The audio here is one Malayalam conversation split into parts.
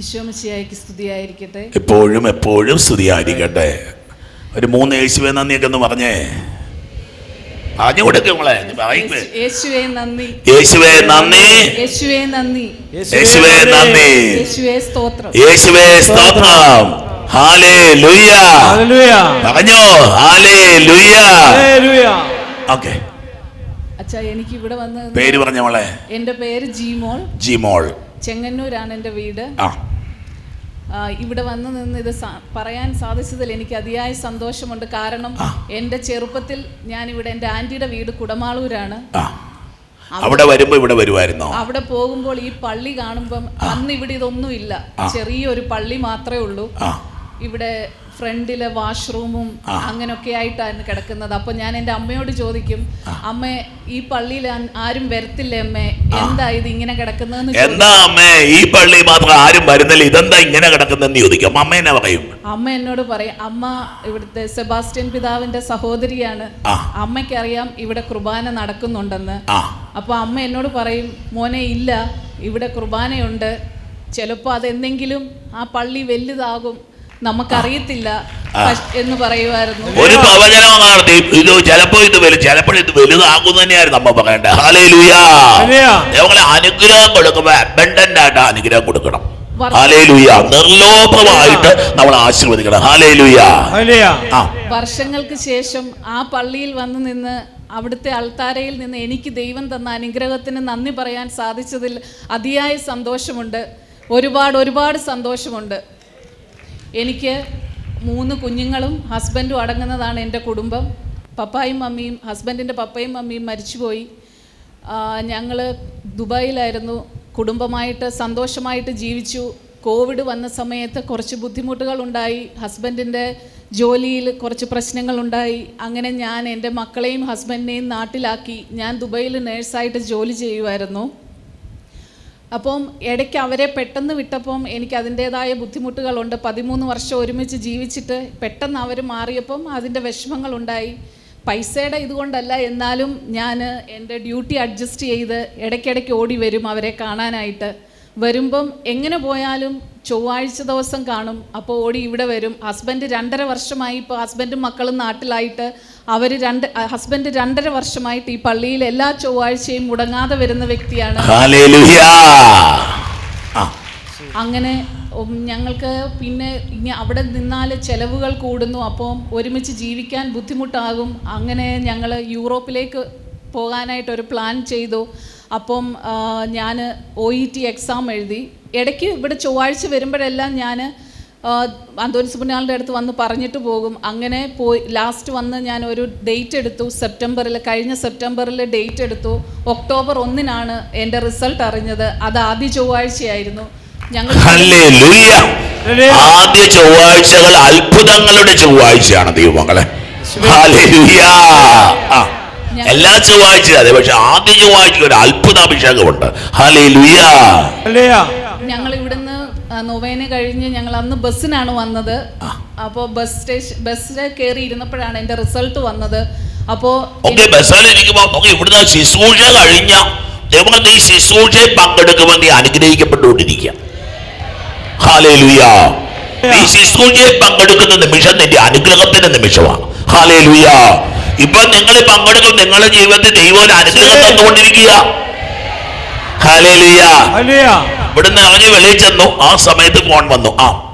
ഈശോമിശിയായിക്ക് സ്തുതിയായിരിക്കട്ടെ. എപ്പോഴും എപ്പോഴും സ്തുതിയായിരിക്കട്ടെ. ഒരു മൂന്ന് യേശുവെ നന്ദിയൊക്കെ ഒന്ന് പറഞ്ഞേ. പറഞ്ഞു കൊടുക്കും നമ്മളെ. യേശുവേ നന്ദി. യേശുവെ നന്ദി. യേശുവേ നന്ദി. യേശുവെ നന്ദി. യേശുവേ സ്തോത്രം. യേശുവെ സ്തോത്രം. ഹാലേ Hallelujah. പറഞ്ഞോ ഹാലേ Hallelujah. ഓക്കെ. അച്ഛാ എനിക്ക് ഇവിടെ വന്ന് പേര് പറഞ്ഞ മോളെ? എന്റെ പേര് ജീമോൾ. ജിമോൾ. ചെങ്ങന്നൂരാണ് എന്റെ വീട്. ആ, ഇവിടെ വന്ന് നിന്ന് ഇത് പറയാൻ സാധിച്ചതിൽ എനിക്ക് അതിയായ സന്തോഷമുണ്ട്. കാരണം എന്റെ എന്റെ ചെറുപ്പത്തിൽ ഇവിടെ എന്റെ ആന്റിയുടെ വീട് കുടമാളൂരാണ്. അവിടെ വരുമ്പോ ഇവിടെ വരുമായിരുന്നോ അവിടെ പോകുമ്പോൾ ഈ പള്ളി കാണുമ്പം അന്ന് ഇവിടെ ഇതൊന്നും ഇല്ല ചെറിയൊരു പള്ളി മാത്രമേ ഉള്ളൂ. ഇവിടെ ഫ്രണ്ടിലെ വാഷ്റൂമും. അങ്ങനെയൊക്കെ ആയിട്ടാണ് കിടക്കുന്നത്. അപ്പൊ ഞാൻ എന്റെ അമ്മയോട് ചോദിക്കും അമ്മ ഈ പള്ളിയിൽ ആരും വരത്തില്ലേ അമ്മേ? എന്താ ഇത് ഇങ്ങനെ കിടക്കുന്നതെന്ന് ചോദിക്കും. എന്താ അമ്മേ ഈ പള്ളി മാത്രം ആരും വരുന്നില്ല. ഇതെന്താ ഇങ്ങനെ കിടക്കുന്നതെന്ന് ചോദിക്കും. അമ്മ എന്നെ പറയും? അമ്മ എന്നോട് പറയും അമ്മ ഇവിടുത്തെ സെബാസ്റ്റ്യൻ പിതാവിന്റെ സഹോദരിയാണ്. അമ്മയ്ക്കറിയാം ഇവിടെ കുർബാന നടക്കുന്നുണ്ടെന്ന്. അപ്പൊ അമ്മ എന്നോട് പറയും മോനെ ഇല്ല ഇവിടെ കുർബാനയുണ്ട്. ചിലപ്പോൾ അതെന്തെങ്കിലും ആ പള്ളി വലുതാകും. നമുക്കറിയത്തില്ല. എന്ന് പറയുമായിരുന്നു. ഒരു പ്രവചനം നടത്തി. ഇത് ചിലപ്പോ ഇത് വലു ചിലപ്പോൾ ഇത് വലുതാകും തന്നെയായിരുന്നു നമ്മ പറയണ്ടേ ഹാലേ ലുയാ ഞങ്ങളെ അനുഗ്രഹം കൊടുക്കുമ്പോ അബണ്ടന്റ് ആയിട്ട് അനുഗ്രഹം കൊടുക്കണം. നിർലോഭമായിട്ട് നമ്മൾ ആശീർവദിക്കണം. ഹാലേ ലുയ വർഷങ്ങൾക്ക് ശേഷം ആ പള്ളിയിൽ വന്ന് നിന്ന് അവിടുത്തെ അൾത്താരയിൽ നിന്ന് എനിക്ക് ദൈവം തന്ന അനുഗ്രഹത്തിന് നന്ദി പറയാൻ സാധിച്ചതിൽ അതിയായ സന്തോഷമുണ്ട്. ഒരുപാട് ഒരുപാട് സന്തോഷമുണ്ട്. എനിക്ക് മൂന്ന് കുഞ്ഞുങ്ങളും ഹസ്ബൻഡും അടങ്ങുന്നതാണ് എന്റെ കുടുംബം. പപ്പായും മമ്മിയും ഹസ്ബൻഡിന്റെ പപ്പയും മമ്മിയും മരിച്ചുപോയി. ഞങ്ങൾ ദുബായിലായിരുന്നു. കുടുംബമായിട്ട് സന്തോഷമായിട്ട് ജീവിച്ചു. കോവിഡ് വന്ന സമയത്ത് കുറച്ച് ബുദ്ധിമുട്ടുകൾ ഉണ്ടായി. ഹസ്ബൻഡിന്റെ ജോലിയിൽ കുറച്ച് പ്രശ്നങ്ങളുണ്ടായി അങ്ങനെ ഞാൻ എന്റെ മക്കളെയും ഹസ്ബൻഡിനെയും നാട്ടിലാക്കി. ഞാൻ ദുബായിൽ നേഴ്സായിട്ട് ജോലി ചെയ്യുമായിരുന്നു. അപ്പം ഇടയ്ക്ക് അവരെ പെട്ടെന്ന് വിട്ടപ്പം എനിക്ക് അതിന്റേതായ ബുദ്ധിമുട്ടുകളുണ്ട്. പതിമൂന്ന് വർഷം ഒരുമിച്ച് ജീവിച്ചിട്ട് പെട്ടെന്ന് അവർ മാറിയപ്പം അതിന്റെ വിഷമങ്ങളുണ്ടായി. പൈസയുടെ ഇതുകൊണ്ടല്ല എന്നാലും ഞാൻ എന്റെ ഡ്യൂട്ടി അഡ്ജസ്റ്റ് ചെയ്ത് ഇടയ്ക്കിടയ്ക്ക് ഓടി വരും അവരെ കാണാനായിട്ട്. വരുമ്പം എങ്ങനെ പോയാലും ചൊവ്വാഴ്ച ദിവസം കാണും. അപ്പോൾ ഓടി ഇവിടെ വരും. ഹസ്ബൻഡ് രണ്ടര വർഷമായി ഇപ്പോൾ ഹസ്ബൻഡും മക്കളും നാട്ടിലായിട്ട് അവർ രണ്ട് ഹസ്ബൻഡ് രണ്ടര വർഷമായിട്ട് ഈ പള്ളിയിൽ എല്ലാ ചൊവ്വാഴ്ചയും മുടങ്ങാതെ വരുന്ന വ്യക്തിയാണ്. അങ്ങനെ ഞങ്ങൾക്ക് പിന്നെ ഇങ്ങനെ അവിടെ നിന്നാൽ ചെലവുകൾ കൂടുന്നു അപ്പം ഒരുമിച്ച് ജീവിക്കാൻ ബുദ്ധിമുട്ടാകും. അങ്ങനെ ഞങ്ങൾ യൂറോപ്പിലേക്ക് പോകാനായിട്ട് ഒരു പ്ലാൻ ചെയ്തു. അപ്പം ഞാൻ ഒ ഇ ടി എക്സാം എഴുതി. ഇടയ്ക്ക് ഇവിടെ ചൊവ്വാഴ്ച വരുമ്പോഴെല്ലാം ഞാൻ അന്തോനി സുബനാളിന്റെ അടുത്ത് വന്ന് പറഞ്ഞിട്ട് പോകും. അങ്ങനെ പോയി ലാസ്റ്റ് വന്ന് ഞാൻ ഒരു ഡേറ്റ് എടുത്തു. സെപ്റ്റംബറിൽ കഴിഞ്ഞ സെപ്റ്റംബറിൽ ഡേറ്റ് എടുത്തു. ഒക്ടോബർ ഒന്നിനാണ് എന്റെ റിസൾട്ട് അറിഞ്ഞത്. അത് ആദ്യ ചൊവ്വാഴ്ചയായിരുന്നു. ഞങ്ങൾ ആദ്യ ചൊവ്വാഴ്ചകൾ അത്ഭുതങ്ങളുടെ ചൊവ്വാഴ്ചയാണ് ദൈവങ്ങളെ. എല്ലാ ചൊവ്വാഴ്ചയും അതെ പക്ഷെ ആദ്യ ചൊവ്വാഴ്ച ഒരു അത്ഭുതാഭിഷേകമുണ്ട്. ഹാലേ ലുയ Hallelujah. ഞങ്ങൾ ഇവിടുന്ന് ആ, നൊവേന കഴിഞ്ഞ് ഞങ്ങൾ അന്ന് ബസ്സിനാണ് വന്നത്. അപ്പോൾ ബസ് സ്റ്റേഷൻ ബസ്സിൽ കയറി ഇരുന്നപ്പോഴാണ് എന്റെ റിസൾട്ട് വന്നത്. അപ്പോൾ ഓക്കെ ബസ്സിൽ ഇരിക്കുമ്പോൾ ഓക്കെ ഇവിടുന്ന് ശുശ്രൂഷ കഴിഞ്ഞ ദൈവം നീ ശുശ്രൂഷയിൽ പങ്കെടുക്കുമ്പോൾ നീ അനുഗ്രഹിക്കപ്പെട്ടുകൊണ്ടിരിക്കുക. നീ ശുശ്രൂഷയിൽ പങ്കെടുക്കുന്ന നിമിഷം നിന്റെ അനുഗ്രഹത്തിന്റെ നിമിഷമാണ്. ഹാലേ ലുയ ഇപ്പൊ നിങ്ങൾ പങ്കെടുക്കും നിങ്ങളുടെ ജീവിതത്തിൽ ദൈവം അനുഗ്രഹം തന്നുകൊണ്ടിരിക്കുക. ഹാലേ ലുയ Hallelujah. ഇവിടുന്ന് ഇറങ്ങി വെളിയിൽ ചെന്നു. ആ സമയത്ത് ഫോൺ വന്നു. ആ.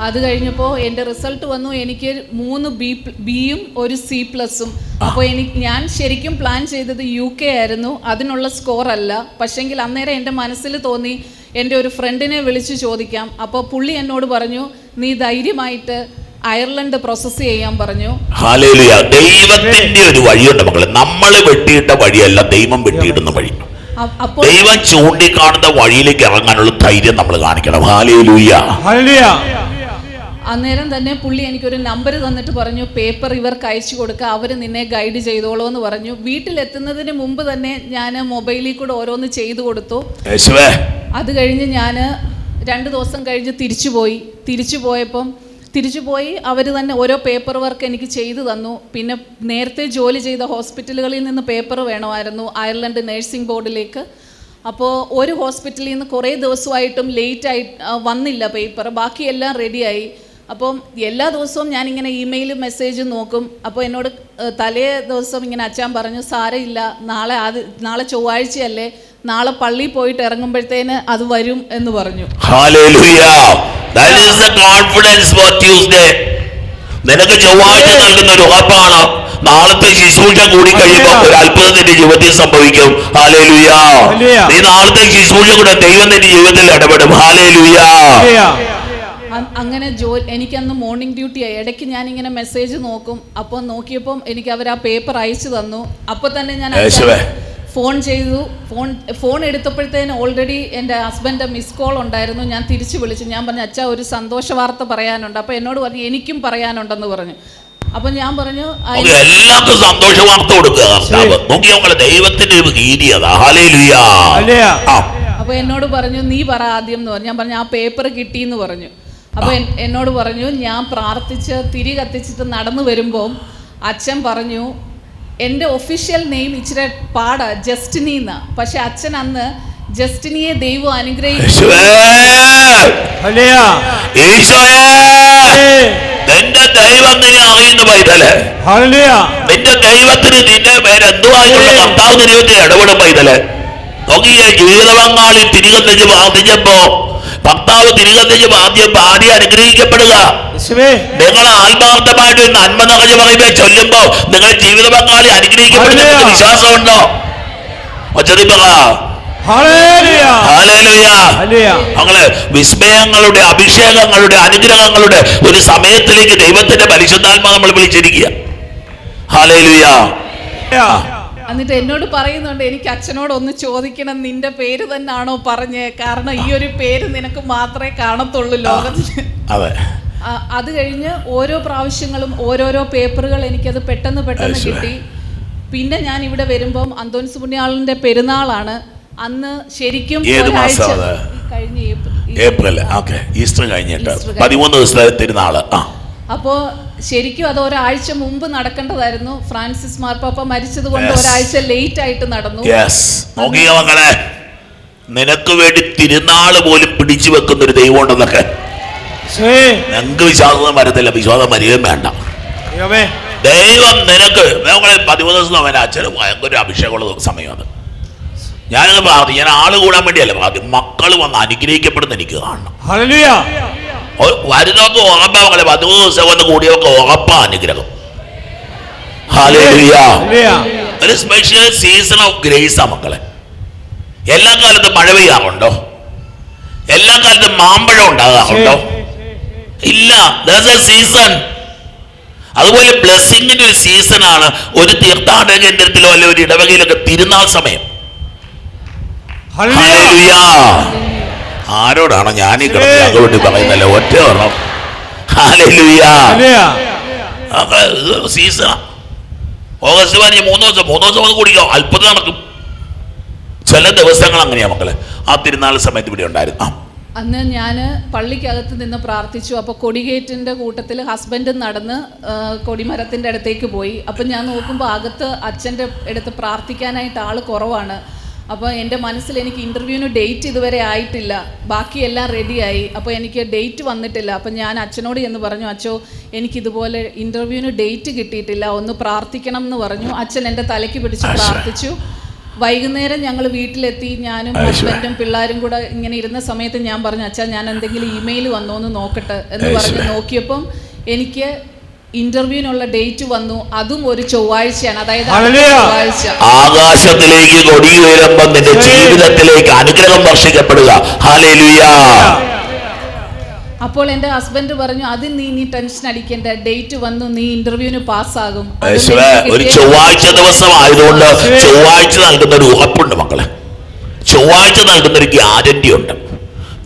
അത് കഴിഞ്ഞപ്പോൾ എന്റെ റിസൾട്ട് വന്നു. എനിക്ക് മൂന്ന് ബി ബിയും ഒരു സി പ്ലസും അപ്പോൾ എനിക്ക് ഞാൻ ശരിക്കും പ്ലാൻ ചെയ്തത് യു കെ ആയിരുന്നു. അതിനുള്ള സ്കോർ അല്ല. പക്ഷെങ്കിൽ അന്നേരം എന്റെ മനസ്സിൽ തോന്നി എന്റെ ഒരു ഫ്രണ്ടിനെ വിളിച്ച് ചോദിക്കാം. അപ്പോൾ പുള്ളി എന്നോട് പറഞ്ഞു നീ ധൈര്യമായിട്ട് അയർലൻഡ് പ്രോസസ് ചെയ്യാൻ പറഞ്ഞു. ദൈവത്തിന്റെ ഒരു വഴിയുണ്ട് മക്കളെ. നമ്മൾ വെട്ടിയിട്ട വഴിയല്ല ദൈവം വെട്ടിയിടുന്ന വഴി. ദൈവം ചൂണ്ടിക്കാണുന്ന വഴിയിലേക്ക് ഇറങ്ങാനുള്ള ധൈര്യം നമ്മൾ കാണിക്കണം. അന്നേരം തന്നെ പുള്ളി എനിക്കൊരു നമ്പർ തന്നിട്ട് പറഞ്ഞു പേപ്പർ ഇവർക്ക് അയച്ചു കൊടുക്കുക അവർ നിന്നെ ഗൈഡ് ചെയ്തോളൂ എന്ന് പറഞ്ഞു. വീട്ടിലെത്തുന്നതിന് മുമ്പ് തന്നെ ഞാൻ മൊബൈലിൽ കൂടെ ഓരോന്ന് ചെയ്തു കൊടുത്തു. യേശുവേ. അത് കഴിഞ്ഞ് ഞാൻ രണ്ട് ദിവസം കഴിഞ്ഞ് തിരിച്ചു പോയി തിരിച്ചു പോയപ്പം തിരിച്ചു പോയി അവർ തന്നെ ഓരോ പേപ്പർ വർക്ക് എനിക്ക് ചെയ്തു തന്നു. പിന്നെ നേരത്തെ ജോലി ചെയ്ത ഹോസ്പിറ്റലുകളിൽ നിന്ന് പേപ്പർ വേണമായിരുന്നു അയർലൻഡ് നഴ്സിംഗ് ബോർഡിലേക്ക് അപ്പോൾ ഒരു ഹോസ്പിറ്റലിൽ നിന്ന് കുറേ ദിവസമായിട്ടും ലേറ്റ് ആയി വന്നില്ല പേപ്പർ ബാക്കിയെല്ലാം റെഡിയായി അപ്പം എല്ലാ ദിവസവും ഞാനിങ്ങനെ ഇമെയിലും മെസ്സേജും നോക്കും. അപ്പോൾ എന്നോട് തലേ ദിവസം ഇങ്ങനെ അച്ഛൻ പറഞ്ഞു സാരമില്ല നാളെ ആദ്യ നാളെ ചൊവ്വാഴ്ചയല്ലേ നാളെ പള്ളി പോയിട്ട് ഇറങ്ങുമ്പോഴത്തേന് അത് വരും എന്ന് പറഞ്ഞു. Hallelujah. That is the confidence for Tuesday. നിനക്ക് ചൊവ്വാഴ്ച നൽകുന്ന ഒരു ഉറപ്പാണ്. നാളത്തെ ശുശ്രൂഷ കൂടി കഴിയുമ്പോൾ ഒരു അത്ഭുതം നിന്റെ ജീവിതത്തിൽ സംഭവിക്കും. Hallelujah Hallelujah. നീ നാളത്തെ ശുശ്രൂഷ കൂടെ ദൈവം നിന്റെ ജീവിതത്തിൽ ഇടപെടും. Hallelujah Hallelujah. അ- അങ്ങനെ ജോ എനിക്കന്ന് മോർണിംഗ് ഡ്യൂട്ടി ആയി. ഇടയ്ക്ക് ഇങ്ങനെ മെസ്സേജ് നോക്കും. അപ്പോൾ നോക്കിയപ്പോൾ എനിക്ക് അവർ ആ പേപ്പർ അയച്ചു തന്നു. അപ്പോൾ തന്നെ ഞാൻ യേശുവേ. ഫോൺ ചെയ്തു. ഫോൺ ഫോൺ എടുത്തപ്പോഴത്തേന് ഓൾറെഡി എന്റെ ഹസ്ബൻഡ് മിസ് കോൾ ഉണ്ടായിരുന്നു. ഞാൻ തിരിച്ചു വിളിച്ചു. ഞാൻ പറഞ്ഞു അച്ഛാ ഒരു സന്തോഷ വാർത്ത പറയാനുണ്ട്. അപ്പോൾ എന്നോട് പറഞ്ഞു എനിക്കും പറയാനുണ്ടെന്ന് പറഞ്ഞു. അപ്പോൾ ഞാൻ പറഞ്ഞു "ആ, നമുക്ക് എല്ലാവർക്കും സന്തോഷ വാർത്ത കൊടുക്കുക നോക്കി നമ്മളെ ദൈവത്തിന്റെ ഒരു അപ്പോൾ എന്നോട് പറഞ്ഞു നീ പറ ആദ്യം എന്ന് പറഞ്ഞു. ഞാൻ പറഞ്ഞു ആ പേപ്പർ കിട്ടി എന്ന് പറഞ്ഞു അപ്പോൾ എന്നോട് പറഞ്ഞു ഞാൻ പ്രാർത്ഥിച്ച് തിരി കത്തിച്ചിട്ട് നടന്നു വരുമ്പോൾ അച്ഛൻ പറഞ്ഞു എന്റെ ഒഫീഷ്യൽ നെയിം ഇച്ചിരി പാടാ ജസ്റ്റിനി എന്നാ പക്ഷെ അച്ഛൻ അന്ന് ജസ്റ്റിനിയെ ദൈവം അനുഗ്രഹിച്ചു. നിന്റെ ദൈവം നിന്നെ അറിയുന്നു പൈതലേ. Hallelujah. നിന്റെ ദൈവത്തിന് നിന്റെ കർത്താവ് ഇടപെടും പൈതൽ. നോക്കിയേ ജീവിത പങ്കാളി പ്രാർത്ഥിച്ചപ്പോ ഭർത്താവ് തിരികെത്തിച്ച് ആദ്യം ആദ്യം അനുഗ്രഹിക്കപ്പെടുക. നിങ്ങൾ ആത്മാർത്ഥമായിട്ട് നന്മ നിറഞ്ഞു പറയുമ്പോ ചൊല്ലുമ്പോ നിങ്ങളുടെ ജീവിത പങ്കാളി അനുഗ്രഹിക്കപ്പെടുന്ന ഹല്ലേലൂയ. വിശ്വാസമുണ്ടോ? ഒച്ചതി പറ. വിസ്മയങ്ങളുടെ അഭിഷേകങ്ങളുടെ അനുഗ്രഹങ്ങളുടെ ഒരു സമയത്തിലേക്ക് ദൈവത്തിന്റെ പരിശുദ്ധാത്മ നമ്മൾ വിളിച്ചിരിക്കുക. ഹാലേലുയ. എന്നിട്ട് എന്നോട് പറയുന്നുണ്ട് എനിക്ക് അച്ഛനോട് ഒന്ന് ചോദിക്കണം നിന്റെ പേര് തന്നെയാണോ പറഞ്ഞേ? കാരണം ഈ ഒരു പേര് നിനക്ക് മാത്രമേ കാണത്തുള്ളൂ ലോകത്തിൽ അതെ. അത് കഴിഞ്ഞ് ഓരോ പ്രാവശ്യങ്ങളും ഓരോരോ പേപ്പറുകൾ എനിക്കത് പെട്ടെന്ന് പെട്ടെന്ന് കിട്ടി. പിന്നെ ഞാൻ ഇവിടെ വരുമ്പം അന്തോണിസ് പുണ്യാളിന്റെ പെരുന്നാളാണ്. അന്ന് ശരിക്കും കഴിഞ്ഞ ഏപ്രിൽ ഈസ്റ്റർ കഴിഞ്ഞിട്ട്. ഈസ്റ്റർ പതിമൂന്ന് ദിവസത്തെ തിരുനാൾ. ആ. അപ്പോൾ ശരിക്കും അത് ഒരാഴ്ച മുമ്പ് നടക്കേണ്ടതായിരുന്നു. ഫ്രാൻസിസ് മാർപ്പാപ്പ മരിച്ചത് കൊണ്ട് ഒരാഴ്ച ലേറ്റ് ആയിട്ട് നടന്നു. യെസ് നോക്കിയ മക്കളെ. നിനക്ക് വേണ്ടി തിരുനാൾ പോലും പിടിച്ചു വെക്കുന്ന ഒരു ദൈവം ഉണ്ടെന്നൊക്കെ. ഞങ്ങൾക്ക് വിശ്വാസം വരത്തില്ല. വിശ്വാസം വരികയും വേണ്ട. ദൈവം നിനക്ക് ഞങ്ങളെ പതിമൂന്ന് ദിവസം അവൻ അച്ഛനും ഭയങ്കര ഒരു അഭിഷേകമുള്ള സമയമാണ്. ഞാനത് പ്രാർത്ഥി ഞാൻ ആൾ കൂടാൻ വേണ്ടിയല്ല പ്രാർത്ഥി. മക്കൾ വന്ന് അനുഗ്രഹിക്കപ്പെടുന്ന എനിക്ക് കാണണം. വരുന്നവർക്ക് ഉറപ്പാ മക്കളെ. പതിമൂന്ന് ദിവസം വന്ന് കൂടിയവർക്ക് ഉറപ്പാ അനുഗ്രഹം. ഒരു സ്പെഷ്യൽ സീസൺ ഓഫ് ഗ്രേസാ മക്കളെ. എല്ലാ കാലത്തും മഴ പെയ്യാറുണ്ടോ? എല്ലാ കാലത്തും മാമ്പഴം ഉണ്ടാകാറുണ്ടോ? ഇല്ല. എ സീസൺ അതുപോലെ ബ്ലെസ്സിങ്ങിന്റെ ഒരു സീസണാണ് ഒരു തീർത്ഥാടന കേന്ദ്രത്തിലോ അല്ലെ ഒരു ഇടവകയിലൊക്കെ തിരുനാൾ സമയം. ആരോടാണോ ഞാൻ ഈ കിടന്ന് വേണ്ടി പറയുന്നല്ലോ? ഒറ്റ ഓർമ്മ സീസണ. ഓഗസ്റ്റ് പതിനഞ്ച് മൂന്ന് ദിവസം മൂന്ന് ദിവസം വന്ന് കുടിക്കാം. അത്ഭുതം നടക്കും. ചില ദിവസങ്ങൾ അങ്ങനെയാ മക്കളെ. ആ തിരുനാൾ സമയത്ത് ഇവിടെ ഉണ്ടായിരുന്നു. ആ അന്ന് ഞാൻ പള്ളിക്കകത്ത് നിന്ന് പ്രാർത്ഥിച്ചു. അപ്പോൾ കൊടികേറ്റിന്റെ കൂട്ടത്തിൽ ഹസ്ബൻഡ് നടന്ന് കൊടിമരത്തിന്റെ അടുത്തേക്ക് പോയി. അപ്പം ഞാൻ നോക്കുമ്പോൾ അകത്ത് അച്ഛന്റെ അടുത്ത് പ്രാർത്ഥിക്കാനായിട്ട് ആൾ കുറവാണ്. അപ്പോൾ എന്റെ മനസ്സിൽ എനിക്ക് ഇന്റർവ്യൂവിന് ഡേറ്റ് ഇതുവരെ ആയിട്ടില്ല. ബാക്കിയെല്ലാം റെഡിയായി അപ്പോൾ എനിക്ക് ഡേറ്റ് വന്നിട്ടില്ല. അപ്പം ഞാൻ അച്ഛനോട് എന്ന് പറഞ്ഞു അച്ഛോ എനിക്കിതുപോലെ ഇന്റർവ്യൂവിന് ഡേറ്റ് കിട്ടിയിട്ടില്ല. ഒന്ന് പ്രാർത്ഥിക്കണം എന്ന് പറഞ്ഞു. അച്ഛൻ എന്റെ തലയ്ക്ക് പിടിച്ച് പ്രാർത്ഥിച്ചു. വൈകുന്നേരം ഞങ്ങൾ വീട്ടിലെത്തി ഞാനും. ഹസ്ബൻഡും പിള്ളേരും കൂടെ ഇങ്ങനെ ഇരുന്ന സമയത്ത് ഞാൻ പറഞ്ഞു അച്ഛാ ഞാൻ എന്തെങ്കിലും ഇമെയിൽ വന്നോ എന്ന് നോക്കട്ടെ എന്ന്. പറഞ്ഞ് നോക്കിയപ്പം എനിക്ക് ഇന്റർവ്യൂവിനുള്ള ഡേറ്റ് വന്നു. അതും ഒരു ചൊവ്വാഴ്ചയാണ്. അതായത്. ചൊവ്വാഴ്ച. ആകാശത്തിലേക്ക് കൊടി ഉയരുമ്പോൾ നിന്റെ ജീവിതത്തിലേക്ക് അനുഗ്രഹം വർഷിക്കപ്പെടുക. ഹാലേലുയാ അപ്പോൾ എന്റെ ഹസ്ബൻഡ് പറഞ്ഞു അതിൽ നീ നീ ടെൻഷൻ അടിക്കേണ്ട. ഡേറ്റ് വന്നു നീ ഇന്റർവ്യൂവിന് പാസ്സാകും ഒരു ചൊവ്വാഴ്ച ദിവസം ആയതുകൊണ്ട് ചൊവ്വാഴ്ച നൽകുന്ന ഒരു ഉറപ്പുണ്ട് മക്കളെ. ചൊവ്വാഴ്ച നൽകുന്ന ഒരു ഗ്യാരണ്ടി ഉണ്ട്.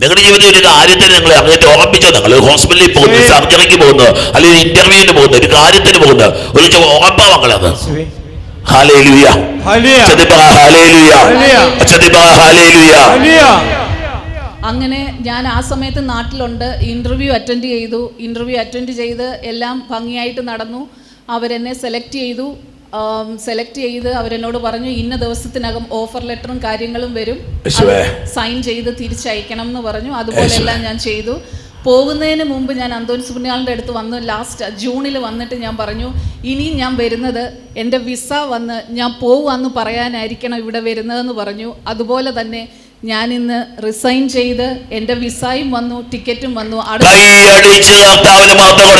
നിങ്ങളുടെ ജീവിതത്തിൽ ഒരു കാര്യത്തിന് നിങ്ങൾ അങ്ങനെ ഉറപ്പിച്ചോ നിങ്ങൾ ഹോസ്പിറ്റലിൽ പോകുന്നു സർജറിക്ക് പോകുന്നു അല്ലെങ്കിൽ ഇന്റർവ്യൂവിന് പോകുന്നു ഒരു കാര്യത്തിന് പോകുന്നു. ഒരു ഉറപ്പാ മക്കളത് hallelujah hallelujah Hallelujah. Hallelujah hallelujah. Hallelujah Hallelujah. അങ്ങനെ ഞാൻ ആ സമയത്ത് നാട്ടിലുണ്ട്. ഇന്റർവ്യൂ അറ്റൻഡ് ചെയ്തു. ഇന്റർവ്യൂ അറ്റൻഡ് ചെയ്ത് എല്ലാം ഭംഗിയായിട്ട് നടന്നു. അവരെന്നെ സെലക്ട് ചെയ്തു. സെലക്ട് ചെയ്ത് അവരെന്നോട് പറഞ്ഞു ഇന്ന ദിവസത്തിനകം ഓഫർ ലെറ്ററും കാര്യങ്ങളും വരും. സൈൻ ചെയ്ത് തിരിച്ചയക്കണം എന്ന് പറഞ്ഞു. അതുപോലെ എല്ലാം ഞാൻ ചെയ്തു. പോകുന്നതിന് മുമ്പ് ഞാൻ അന്തോണി പുണ്യാളിന്റെ അടുത്ത് വന്ന് ലാസ്റ്റ് ജൂണിൽ വന്നിട്ട് ഞാൻ പറഞ്ഞു ഇനി ഞാൻ വരുന്നത് എന്റെ വിസ വന്ന് ഞാൻ പോവാന്ന് പറയാനായിരിക്കണം ഇവിടെ വരുന്നതെന്ന് പറഞ്ഞു. അതുപോലെ തന്നെ ഞാൻ ഇന്ന് റിസൈൻ ചെയ്ത് എന്റെ വിസയും വന്നു ടിക്കറ്റും വന്നു. കൈയടിച്ച് കർത്താവിന് മാത്രം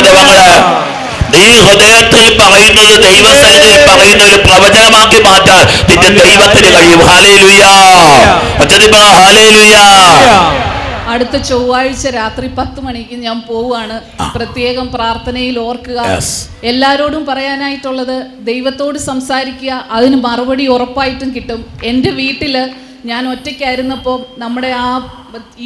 നീ ഹൃദയത്തിൽ പറയുന്നത് ദൈവത്തിന്റെ പറയുന്ന ഒരു പ്രവചനമാക്കി മാറ്റാൻ നിന്റെ ദൈവത്തിന് കഴിയും. അടുത്ത ചൊവ്വാഴ്ച രാത്രി പത്ത് മണിക്ക് ഞാൻ പോവാണ് പ്രത്യേകം പ്രാർത്ഥനയിൽ ഓർക്കുക. എല്ലാരോടും പറയാനായിട്ടുള്ളത് ദൈവത്തോട് സംസാരിക്കുക. അതിന് മറുപടി ഉറപ്പായിട്ടും കിട്ടും. എന്റെ വീട്ടിൽ ഞാൻ ഒറ്റയ്ക്കായിരുന്നപ്പോൾ നമ്മുടെ ആ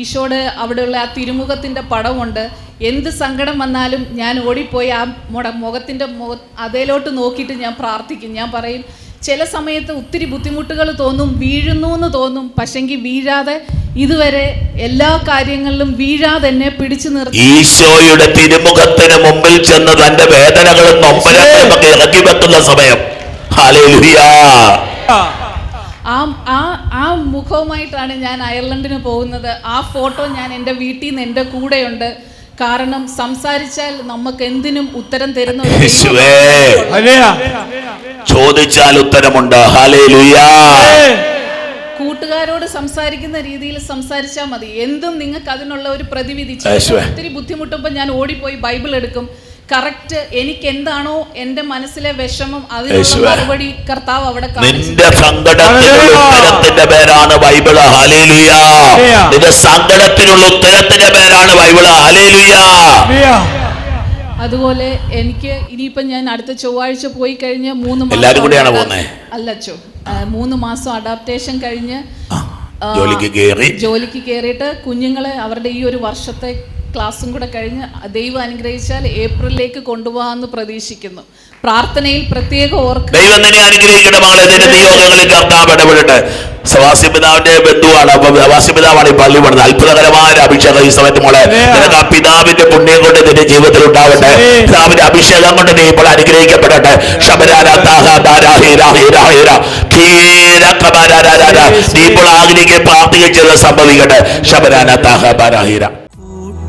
ഈശോയുടെ അവിടെയുള്ള ആ തിരുമുഖത്തിന്റെ പടമുണ്ട് എന്ത് സങ്കടം വന്നാലും ഞാൻ ഓടിപ്പോയി ആ മുട മുഖത്തിന്റെ മുഖ അതേലോട്ട് നോക്കിയിട്ട് ഞാൻ പ്രാർത്ഥിക്കും. ഞാൻ പറയും ചില സമയത്ത് ഒത്തിരി ബുദ്ധിമുട്ടുകൾ തോന്നും വീഴുന്നു എന്ന് തോന്നും. പക്ഷെങ്കിൽ വീഴാതെ ഇതുവരെ എല്ലാ കാര്യങ്ങളിലും വീഴാതെ എന്നെ പിടിച്ചു നിർത്തി. ഈശോയുടെ തിരുമുഖത്തിന് മുമ്പിൽ ചെന്ന് തന്റെ വേദനകളും നൊമ്പരങ്ങളും ഇറക്കി വെക്കുന്ന സമയം. ആ ആ മുഖവുമായിട്ടാണ് ഞാൻ അയർലൻഡിന് പോകുന്നത്. ആ ഫോട്ടോ ഞാൻ എന്റെ വീട്ടിൽ നിന്ന് എന്റെ കൂടെയുണ്ട്. കാരണം സംസാരിച്ചാൽ നമുക്ക് എന്തിനും ഉത്തരം തരുന്ന ചോദിച്ചാൽ ഉത്തരമുണ്ട്. കൂട്ടുകാരോട് സംസാരിക്കുന്ന രീതിയിൽ സംസാരിച്ചാൽ മതി. എന്തും നിങ്ങൾക്ക് അതിനുള്ള ഒരു പ്രതിവിധി. ഒത്തിരി ബുദ്ധിമുട്ടുമ്പോൾ ഞാൻ ഓടിപ്പോയി ബൈബിൾ എടുക്കും. കറക്റ്റ് എനിക്ക് എന്താണോ എന്റെ മനസ്സിലെ വിഷമം അതിനുള്ള മറുപടി കർത്താവ് അവിടെ കാണിച്ചു. നിന്റെ സങ്കടത്തിനുള്ള ഉത്തരത്തിന്റെ പേരാണ് ബൈബിൾ. ഹലേലുയ നിന്റെ സങ്കടത്തിനുള്ള ഉത്തരത്തിന്റെ പേരാണ് ബൈബിൾ. ഹലേലുയ അതുപോലെ എനിക്ക് ഇനിയിപ്പം ഞാൻ അടുത്ത ചൊവ്വാഴ്ച പോയി കഴിഞ്ഞ് മൂന്ന് മാസം എല്ലാവരും പോകുന്നത് അഡാ- പോകുന്നേ? അല്ല ചോ മൂന്ന് മാസം അഡാപ്റ്റേഷൻ കഴിഞ്ഞ് കയറി ജോലിക്ക് കയറിയിട്ട് കുഞ്ഞുങ്ങളെ അവരുടെ ഈ ഒരു വർഷത്തെ ക്ലാസ്സും കൂടെ കഴിഞ്ഞ് ദൈവം അനുഗ്രഹിച്ചാൽ ഏപ്രിലിലേക്ക് കൊണ്ടുപോകാമെന്ന് പ്രതീക്ഷിക്കുന്നു. പ്രാർത്ഥനയിൽ പ്രത്യേക ഓർക്കുക ദൈവം നിന്നെ അനുഗ്രഹിക്കട്ടെ മകളെ നിന്റെ നിയോഗങ്ങളിൽ കർത്താവ് ഇടപെടട്ടെ. സവാസി പിതാവിന്റെ ബന്ധുവാണ്. അപ്പൊ സവാസി പിതാവാണ് ഈ പള്ളി പണിത് അത്ഭുതകരമായ ഒരു അഭിഷേകം ഈ സമയത്ത് മോളെ. നിനക്ക് ആ പിതാവിന്റെ പുണ്യം കൊണ്ട് നിന്റെ ജീവിതത്തിൽ ഉണ്ടാവട്ടെ. പിതാവിന്റെ അഭിഷേകം കൊണ്ട് നീ ഇപ്പോൾ അനുഗ്രഹിക്കപ്പെടട്ടെ. നീ ഇപ്പോൾ ആഗ്രഹിക്കുക പ്രാർത്ഥിക്കുക സംഭവിക്കട്ടെ. ശബരാന താഹ